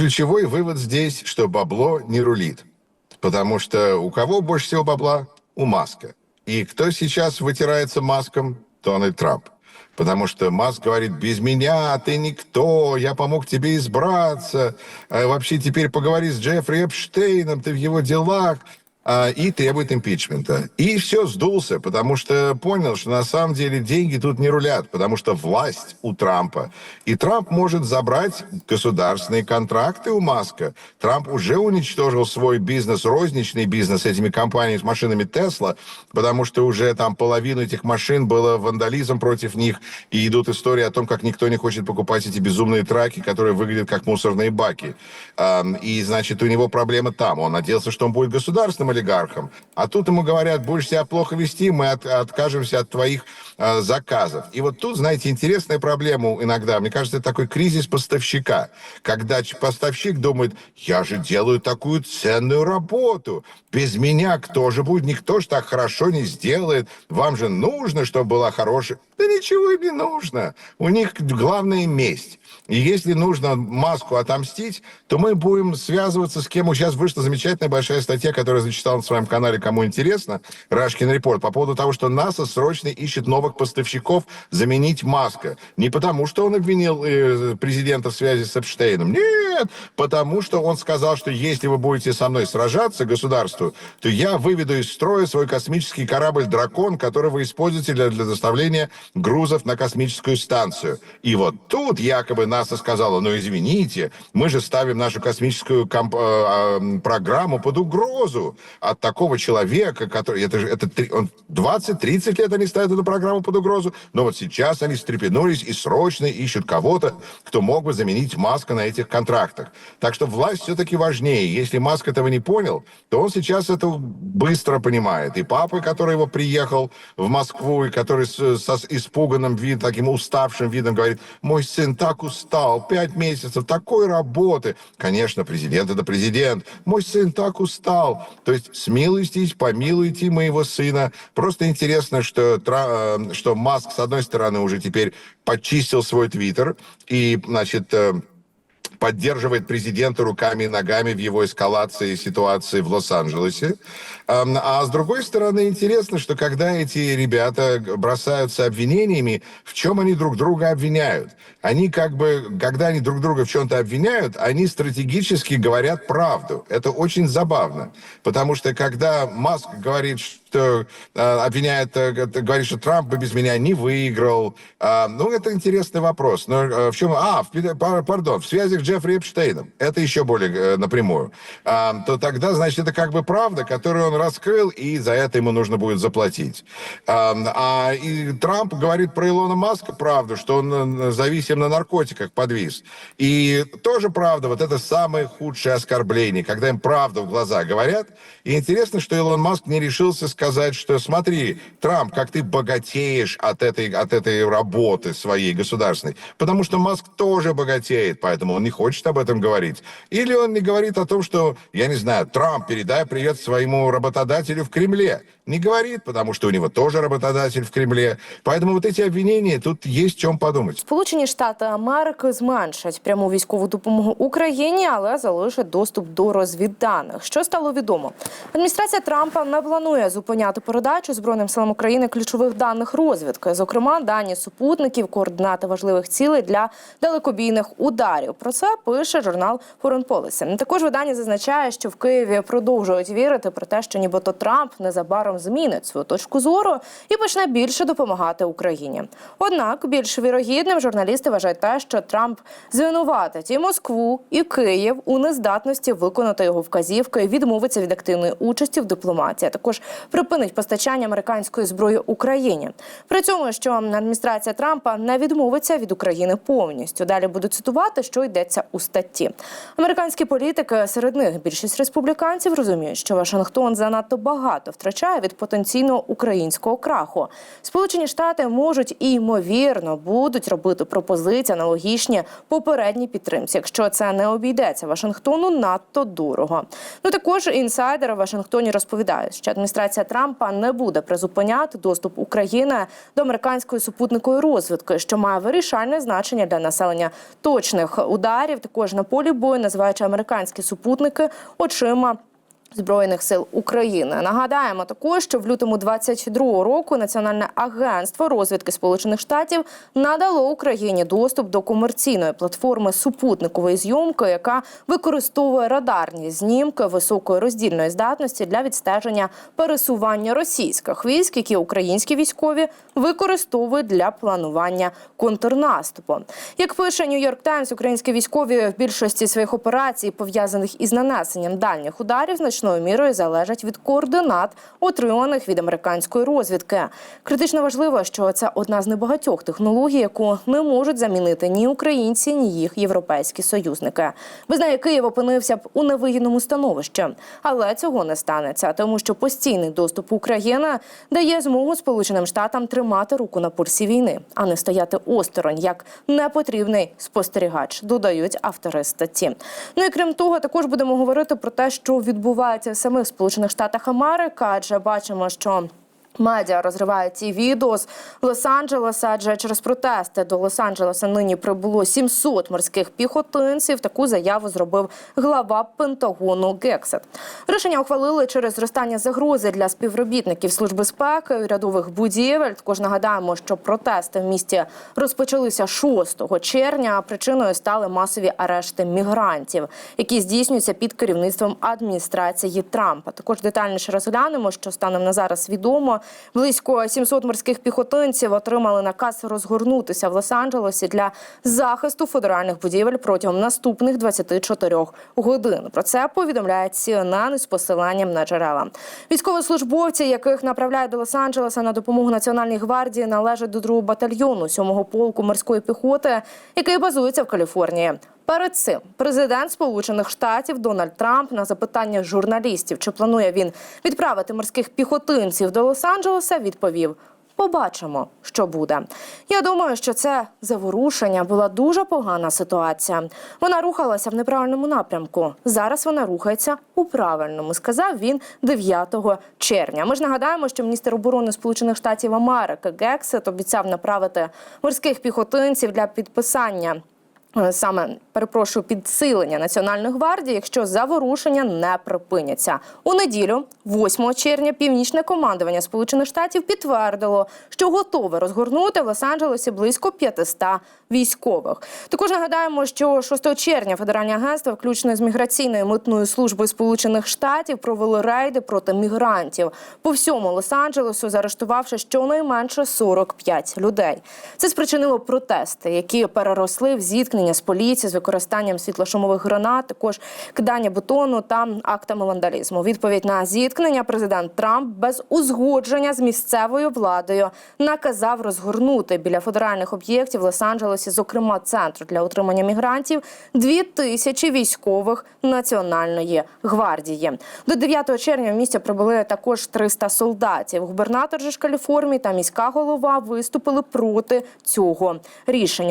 ключевой вывод здесь, что бабло не рулит. Потому что у кого больше всего бабла? У Маска. И кто сейчас вытирается маском? Дональд Трамп. Потому что Маск говорит, без меня ты никто, я помог тебе избраться. А вообще теперь поговори с Джеффри Эпштейном, ты в его делах и требует импичмента. И все, сдулся, потому что понял, что на самом деле деньги тут не рулят, потому что власть у Трампа. И Трамп может забрать государственные контракты у Маска. Трамп уже уничтожил свой бизнес, розничный бизнес этими компаниями с машинами Тесла, потому что уже там половину этих машин было вандализм против них, и идут истории о том, как никто не хочет покупать эти безумные траки, которые выглядят как мусорные баки. И, значит, у него проблема там. Он надеялся, что он будет государственным олигархом. А тут ему говорят, будешь себя плохо вести, мы от- откажемся от твоих э, заказов. И вот тут, знаете, интересная проблема иногда. Мне кажется, такой кризис поставщика. Когда поставщик думает, я же делаю такую ценную работу. Без меня кто же будет? Никто же так хорошо не сделает. Вам же нужно, чтобы была хорошая... Да ничего им не нужно. У них главная месть. И если нужно маску отомстить, то мы будем связываться с кем. Сейчас вышла замечательная большая статья, которую я зачитал на своем канале, кому интересно, Рашкин Репорт, по поводу того, что НАСА срочно ищет новых поставщиков заменить Маска. Не потому, что он обвинил э, президента в связи с Эпштейном. Нет, потому что он сказал, что если вы будете со мной сражаться, государству, то я выведу из строя свой космический корабль «Дракон», который вы используете для, для доставления грузов на космическую станцию. И вот тут якобы НАСА сказала, ну извините, мы же ставим нашу космическую комп- э, э, программу под угрозу от такого человека, который... Это же это, он 20-30 лет они ставят эту программу под угрозу, но вот сейчас они встрепенулись и срочно ищут кого-то, кто мог бы заменить Маска на этих контрактах. Так что власть все-таки важнее. Если Маск этого не понял, то он сейчас это быстро понимает. И папа, который его приехал в Москву, и который с, со испуганным видом, таким уставшим видом говорит, мой сын так устал, пять месяцев такой работы. Конечно, президент это президент. Мой сын так устал. То есть смилуйтесь, помилуйте моего сына. Просто интересно, что, Тра- э, что Маск, с одной стороны, уже теперь почистил свой твиттер и, значит, э, поддерживает президента руками и ногами в его эскалации ситуации в Лос-Анджелесе. Ам, А с другой стороны, интересно, что когда эти ребята бросаются обвинениями, в чем они друг друга обвиняют? Они как бы, когда они друг друга в чем-то обвиняют, они стратегически говорят правду. Это очень забавно. Потому что когда Маск говорит, что э, обвиняет, э, говорит, что Трамп бы без меня не выиграл. А, ну, это интересный вопрос. Но э, в чем? А, в, пардон, в связи с Джеффри Эпштейном. Это еще более э, напрямую. А, то тогда, значит, это как бы правда, которую он раскрыл, и за это ему нужно будет заплатить. А, а и Трамп говорит про Илона Маска правду, что он зависим на наркотиках, подвис. И тоже правда, вот это самое худшее оскорбление, когда им правду в глаза говорят. И интересно, что Илон Маск не решился сказать, что смотри, Трамп, как ты богатеешь от этой, от этой работы своей государственной. Потому что Маск тоже богатеет, поэтому он не хочет об этом говорить. Или он не говорит о том, что, я не знаю, Трамп, передай привет своему работодателю в Кремле. Не говорит, потому что у него тоже работодатель в Кремле. Поэтому вот эти обвинения, тут есть о чем подумать. Сполучені Штати Америки зменшать пряму військову допомогу Україні, але залишать доступ до розвідданих. Що стало відомо? Адміністрація Трампа не планує зупиняти передачу збройним силам України ключових даних розвідки, зокрема дані супутників, координати важливих цілей для далекобійних ударів. Про це пише журнал Foreign. Також видання зазначає, що в Києві продовжують вірити про те, що нібито Трамп незабаром змінить свою точку зору і почне більше допомагати Україні. Однак більш вірогідним журналісти вважають те, що Трамп звинуватить і Москву, і Київ у нездатності виконати його вказівки, і відмовиться від активної участі в дипломатії, а також припинить постачання американської зброї Україні. При цьому, що адміністрація Трампа не відмовиться від України повністю. Далі буду цитувати, що йдеться у статті. Американські політики серед них більшість республіканців розуміють, що Вашингтон занадто багато втрачає від потенційного українського краху. Сполучені Штати можуть і ймовірно будуть робити пропозиції аналогічні попередній підтримці, якщо це не обійдеться Вашингтону надто дорого. Ну також інсайдери в Вашингтоні розповідають, що адміністрація Трампа не буде призупиняти доступ України до американської супутникової розвідки, що має вирішальне значення для населення точних ударів ударів також на полі бою, називаючи американські супутники очима. Збройних сил України нагадаємо також, що в лютому 22-го року Національне агентство розвідки Сполучених Штатів надало Україні доступ до комерційної платформи супутникової зйомки, яка використовує радарні знімки високої роздільної здатності для відстеження пересування російських військ, які українські військові використовують для планування контрнаступу. Як пише Нью-Йорк Таймс, українські військові в більшості своїх операцій, пов'язаних із нанесенням дальніх ударів, значною мірою залежать від координат, отриманих від американської розвідки. Критично важливо, що це одна з небагатьох технологій, яку не можуть замінити ні українці, ні їх європейські союзники. Без неї Київ опинився б у невигідному становищі, але цього не станеться, тому що постійний доступ України дає змогу Сполученим Штатам тримати руку на пульсі війни, а не стояти осторонь як непотрібний спостерігач, додають автори статті. Ну і крім того, також будемо говорити про те, що відбувається в самих Сполучених Штатах Америки, адже бачимо, що. Медіа розривають ці відео з Лос-Анджелеса, адже через протести до Лос-Анджелеса нині прибуло 700 морських піхотинців. Таку заяву зробив глава Пентагону Гексет. Рішення ухвалили через зростання загрози для співробітників служби спеки урядових будівель. Також нагадаємо, що протести в місті розпочалися 6 червня. а Причиною стали масові арешти мігрантів, які здійснюються під керівництвом адміністрації Трампа. Також детальніше розглянемо, що станом на зараз відомо. Близько 700 морських піхотинців отримали наказ розгорнутися в Лос-Анджелесі для захисту федеральних будівель протягом наступних 24 годин. Про це повідомляє CNN із посиланням на джерела. Військовослужбовці, яких направляють до Лос-Анджелеса на допомогу Національній гвардії, належать до другого батальйону 7-го полку морської піхоти, який базується в Каліфорнії. Перед цим президент Сполучених Штатів Дональд Трамп на запитання журналістів, чи планує він відправити морських піхотинців до Лос-Анджелеса, відповів. Побачимо, що буде. Я думаю, що це заворушення була дуже погана ситуація. Вона рухалася в неправильному напрямку. Зараз вона рухається у правильному, сказав він 9 червня. Ми ж нагадаємо, що міністр оборони Сполучених Штатів Америки Гексет обіцяв направити морських піхотинців для підписання саме перепрошую підсилення Національної гвардії, якщо заворушення не припиняться. У неділю, 8 червня, північне командування Сполучених Штатів підтвердило, що готове розгорнути в Лос-Анджелесі близько 500 військових. Також нагадаємо, що 6 червня федеральні агентства, включно з міграційною митною службою Сполучених Штатів, провели рейди проти мігрантів по всьому Лос-Анджелесу, заарештувавши щонайменше 45 людей. Це спричинило протести, які переросли в зіткнення з поліцією з використанням світлошумових гранат, також кидання бетону та актами вандалізму. Відповідь на зіткнення президент Трамп без узгодження з місцевою владою наказав розгорнути біля федеральних об'єктів Лос-Анджелесі, зокрема центру для утримання мігрантів, дві тисячі військових національної гвардії. До 9 червня в місті прибули також 300 солдатів. Губернатор же ж Каліфорнії та міська голова виступили проти цього рішення.